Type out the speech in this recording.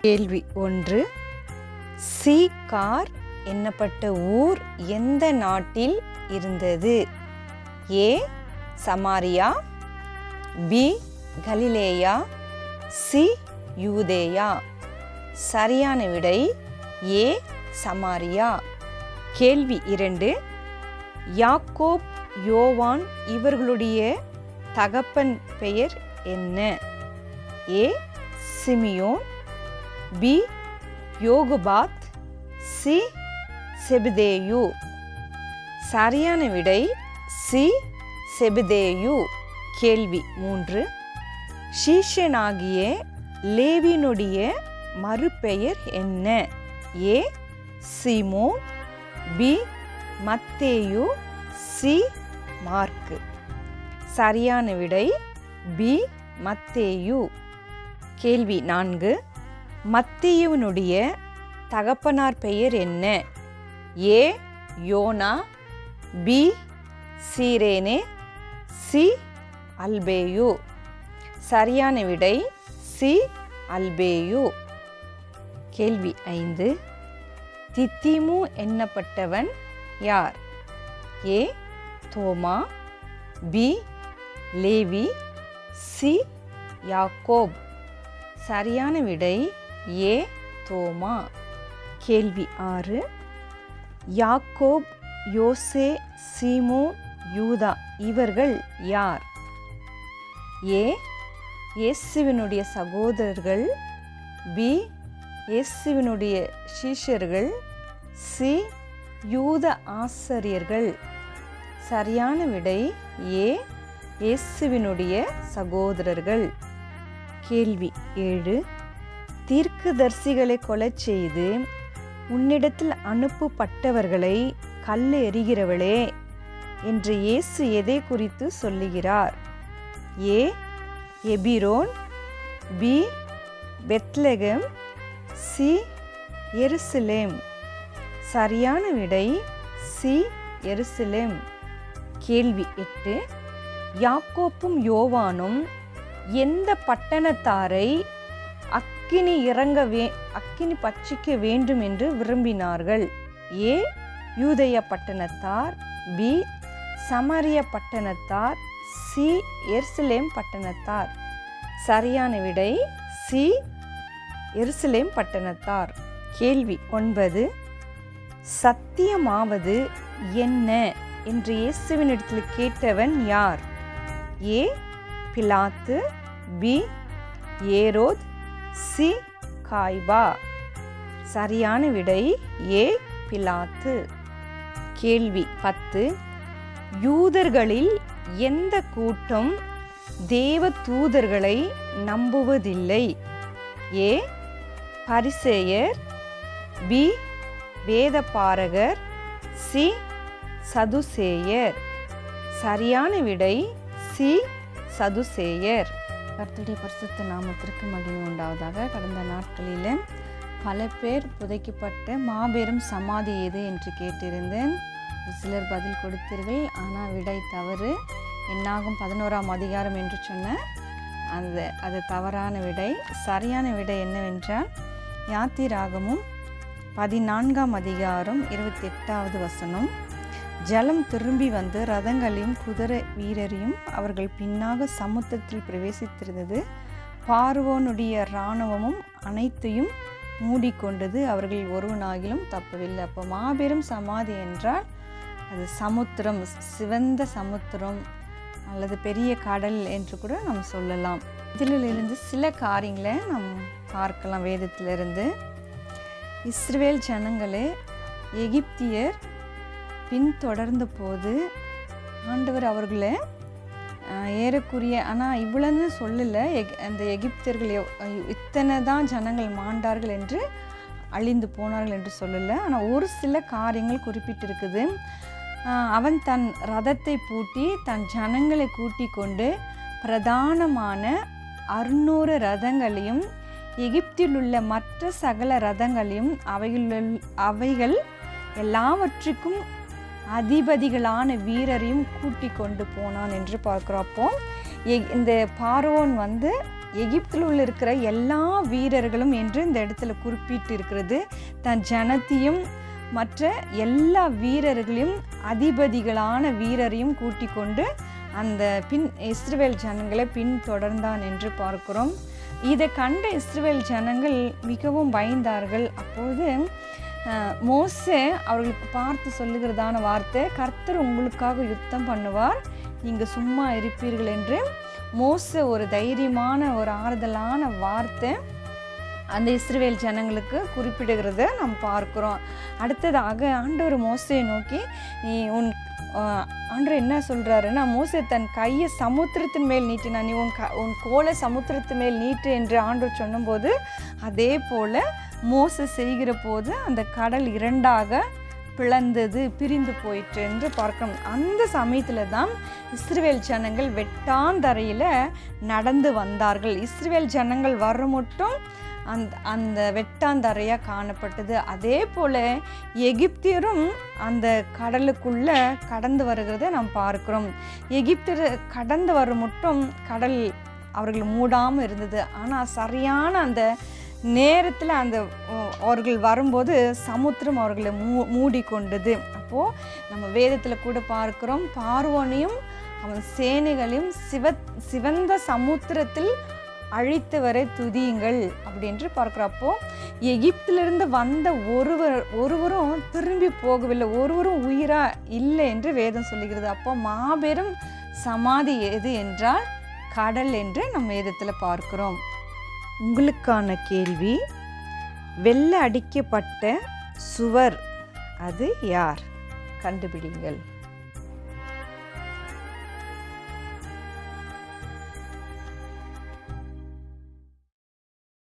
கேள்வி ஒன்று. சீகார் என்னப்பட்ட ஊர் எந்த நாட்டில் இருந்தது? ஏ. சமாரியா. பி. கலிலேயா. சி. யூதேயா. சரியான விடை ஏ. சமாரியா. கேள்வி இரண்டு. யாக்கோப் யோவான் இவர்களுடைய தகப்பன் பெயர் என்ன? ஏ. சிமியோன். பி யோகுபாத். சி செபிதேயு. சரியான விடை சி செபிதேயு. கேள்வி மூன்று. ஷீஷனாகிய லேவினுடைய மறுபெயர் என்ன? ஏ சிமோ பி மத்தேயு. சி மார்க்கு. சரியான விடை பி மத்தேயு. கேள்வி நான்கு. மத்தியவனுடைய தகப்பனார் பெயர் என்ன? ஏ. யோனா பி. சீரேனே சி. அல்பேயு. சரியான விடை சி. அல்பேயு. கேள்வி ஐந்து. தித்திமு என்னப்பட்டவன் யார்? ஏ. தோமா பி. லேவி சி. யாக்கோப். சரியான விடை ஏ தோமா? கேள்வி ஆறு. யாக்கோப் யோசே சீமோ யூதா இவர்கள் யார்? ஏ இயேசுவினுடைய சகோதரர்கள். பி இயேசுவினுடைய சீஷர்கள். சி யூத ஆசிரியர்கள். சரியான விடை ஏ இயேசுவினுடைய சகோதரர்கள். கேள்வி ஏழு. தீர்க்குதர்சிகளை கொலை செய்து உன்னிடத்தில் அனுப்பப்பட்டவர்களை கல் எறிகிறவளே என்று இயேசு எதை குறித்து சொல்லுகிறார்? ஏ எபிரோன் பி பெத்லெகம் சி எருசலேம். சரியான விடை சி எருசலேம். கேள்வி எட்டு யாக்கோப்பும் யோவானும் எந்த பட்டணத்தாரை அக்கினி இறங்க வே அக்கினி பட்சிக்க வேண்டும் என்று விரும்பினார்கள். ஏ யூதய பட்டணத்தார். பி சமரிய பட்டணத்தார். சி எருசலேம் பட்டணத்தார். சரியான விடை சி எருசலேம் பட்டணத்தார். கேள்வி ஒன்பது. சத்தியமாவது என்ன என்று இயேசுவினிடத்தில் கேட்டவன் யார்? ஏ பிலாத்து. பி ஏரோத். சி காய்பா. சரியான விடை ஏ பிலாத்து. கேள்வி பத்து. யூதர்களில் எந்த கூட்டம் தேவ தூதர்களை நம்புவதில்லை? ஏ பரிசேயர். பி வேதபாரகர். சி சதுசேயர். சரியான விடை சி சதுசேயர். கர்த்தருடைய பரிசுத்த நாமத்திற்கு மகிமை உண்டாவதாக கடந்த நாட்களில் பல பேர் புதைக்கப்பட்ட மாபெரும் சமாதி எது என்று கேட்டிருந்தேன். சிலர் பதில் கொடுத்தீர்கள் ஆனால் விடை தவறு. என்னாகும் பதினோராம் அதிகாரம் என்று சொன்ன அந்த அது தவறான விடை. சரியான விடை என்னவென்றால் யாத்திராகமும் பதினான்காம் அதிகாரம் இருபத்தி எட்டாவது வசனம். ஜலம் திரும்பி வந்து ரதங்களையும் குதிரை வீரரையும் அவர்கள் பின்னாக சமுத்திரத்தில் பிரவேசித்திருந்தது. பார்வோனுடைய இராணுவமும் அனைத்தையும் மூடிக்கொண்டது அவர்கள் ஒருவனாகிலும் தப்பவில்லை. அப்போ மாபெரும் சமாதி என்றால் அது சமுத்திரம் சிவந்த சமுத்திரம் அல்லது பெரிய கடல் என்று கூட நம்ம சொல்லலாம். இதிலிருந்து சில காரியங்களை நாம் பார்க்கலாம் வேதத்திலிருந்து. இஸ்ரேல் ஜனங்களே எகிப்தியர் பின்தொடர்ந்த போது ஆண்டவர் அவர்களை ஏறக்குரிய ஆனால் இவ்வளோன்னு சொல்லலை எக் அந்த எகிப்தியர்கள் இத்தனை தான் ஜனங்கள் மாண்டார்கள் என்று அழிந்து போனார்கள் என்று சொல்லலை. ஆனால் ஒரு சில காரியங்கள் குறிப்பிட்டிருக்குது. அவன் தன் ரதத்தை பூட்டி தன் ஜனங்களை கூட்டி கொண்டு பிரதானமான அறுநூறு ரதங்களையும் எகிப்தில் உள்ள மற்ற சகல ரதங்களையும் அவைகள் அவைகள் எல்லாவற்றுக்கும் அதிபதிகளான வீரரையும் கூட்டி கொண்டு போனான் என்று பார்க்குறப்போ எ- இந்த பார்வோன் வந்து எகிப்தில் உள்ள இருக்கிற எல்லா வீரர்களும் என்று இந்த இடத்துல குறிப்பிட்டு இருக்கிறது தன் ஜனத்தையும் மற்ற எல்லா வீரர்களையும் அதிபதிகளான வீரரையும் கூட்டி கொண்டு அந்த பின் இஸ்ரேல் ஜனங்களை பின்தொடர்ந்தான் என்று பார்க்கிறோம். இதை கண்ட இஸ்ரேல் ஜனங்கள் மிகவும் பயந்தார்கள். அப்போது மோசே அவர்களுக்கு பார்த்து சொல்லுகிறதான வார்த்தை கர்த்தர் உங்களுக்காக யுத்தம் பண்ணுவார். நீங்கள் சும்மா இருப்பீர்கள் என்று மோசே ஒரு தைரியமான ஒரு ஆறுதலான வார்த்தை அந்த இஸ்ரேல் ஜனங்களுக்கு குறிப்பிடுகிறத நாம் பார்க்குறோம். அடுத்ததாக ஆண்டவர் மோசையை நோக்கி நீ உன் ஆஹ், என்ன சொல்கிறாருன்னா மோசே தன் கையை சமுத்திரத்தின் மேல் நீட்டினா நீ உன் க உன் கோலை சமுத்திரத்தின் மேல் நீட்டு என்று ஆண்டு சொன்னபோது அதே போல் மோசை செய்கிற போது அந்த கடல் இரண்டாக பிளந்தது பிரிந்து போயிட்டு என்று பார்க்கணும். அந்த சமயத்தில் தான் இஸ்ரேல் ஜனங்கள் வெட்டாந்தரையில் நடந்து வந்தார்கள். இஸ்ரேல் ஜனங்கள் வர மட்டும் அந்த அந்த வெட்டாந்தரையாக காணப்பட்டது. அதே போல் எகிப்தியரும் அந்த கடலுக்குள்ளே கடந்து வருகிறதை நாம் பார்க்கிறோம். எகிப்தியர் கடந்து வரும் மட்டும் கடல் அவர்கள் மூடாமல் இருந்தது. ஆனால் சரியான அந்த நேரத்தில் அந்த அவர்கள் வரும்போது சமுத்திரம் அவர்களை மூ மூடிக்கொண்டது. அப்போது நம்ம வேதத்தில் கூட பார்க்குறோம் பார்வோனையும் அவன் சேனைகளையும் சிவ சிவந்த சமுத்திரத்தில் அழித்தவரை துதியுங்கள் அப்படின்று பார்க்குறப்போ எகிப்திலிருந்து வந்த ஒருவர் ஒருவரும் திரும்பி போகவில்லை ஒருவரும் உயிரா இல்லை என்று வேதம் சொல்லுகிறது. அப்போ மாபெரும் சமாதி எது என்றால் கடல் என்று நம் வேதத்தில் பார்க்கிறோம். உங்களுக்கான கேள்வி வெள்ளை அடிக்கப்பட்ட சுவர் அது யார்? கண்டுபிடிங்கள்